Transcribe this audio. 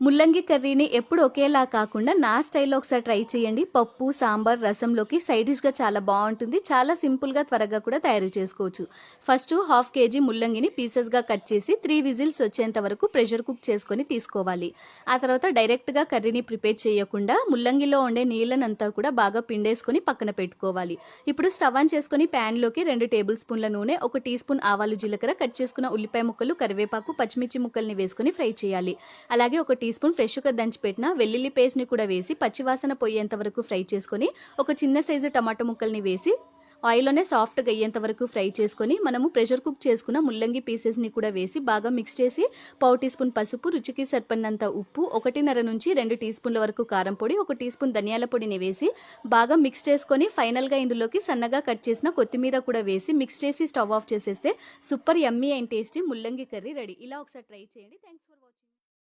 ముల్లంగి కర్రీని ఎప్పుడు ఒకేలా కాకుండా నా స్టైల్లో ఒకసారి ట్రై చేయండి. పప్పు సాంబార్ రసంలోకి సైడ్ డిష్గా చాలా బాగుంటుంది. చాలా సింపుల్గా త్వరగా కూడా తయారు చేసుకోవచ్చు. ఫస్ట్ హాఫ్ కేజీ ముల్లంగిని పీసెస్గా కట్ చేసి త్రీ విజిల్స్ వచ్చేంత వరకు ప్రెషర్ కుక్ చేసుకొని తీసుకోవాలి. ఆ తర్వాత డైరెక్ట్గా కర్రీని ప్రిపేర్ చేయకుండా ముల్లంగిలో ఉండే నీళ్ళనంతా కూడా బాగా పిండేసుకొని పక్కన పెట్టుకోవాలి. ఇప్పుడు స్టవ్ ఆన్ చేసుకొని ప్యాన్లోకి రెండు టేబుల్ స్పూన్ల నూనె ఒక టీ స్పూన్ ఆవాలు జీలకర్ర కట్ చేసుకున్న ఉల్లిపాయ ముక్కలు కరివేపాకు పచ్చిమిర్చి ముక్కల్ని వేసుకొని ఫ్రై చేయాలి. అలాగే ఒక టీ టీ స్పూన్ ఫ్రెష్గా దంచిపెట్టిన వెల్లుల్లి పేస్ట్ని కూడా వేసి పచ్చివాసన పోయేంత వరకు ఫ్రై చేసుకొని ఒక చిన్న సైజు టమాటో ముక్కల్ని వేసి ఆయిల్లోనే సాఫ్ట్గా అయ్యేంత వరకు ఫ్రై చేసుకొని మనము ప్రెషర్ కుక్ చేసుకున్న ముల్లంగి పీసెస్ని కూడా వేసి బాగా మిక్స్ చేసి పావు టీ స్పూన్ పసుపు రుచికి సరిపడినంత ఉప్పు ఒకటిన్నర నుంచి రెండు టీ స్పూన్ల వరకు కారం పొడి ఒక టీ స్పూన్ ధనియాల పొడిని వేసి బాగా మిక్స్ చేసుకొని ఫైనల్గా ఇందులోకి సన్నగా కట్ చేసిన కొత్తిమీర కూడా వేసి మిక్స్ చేసి స్టవ్ ఆఫ్ చేసేస్తే సూపర్ యమ్మీ అండ్ టేస్టీ ముల్లంగి కర్రీ రెడీ. ఇలా ఒకసారి ట్రై చేయండి. Thanks for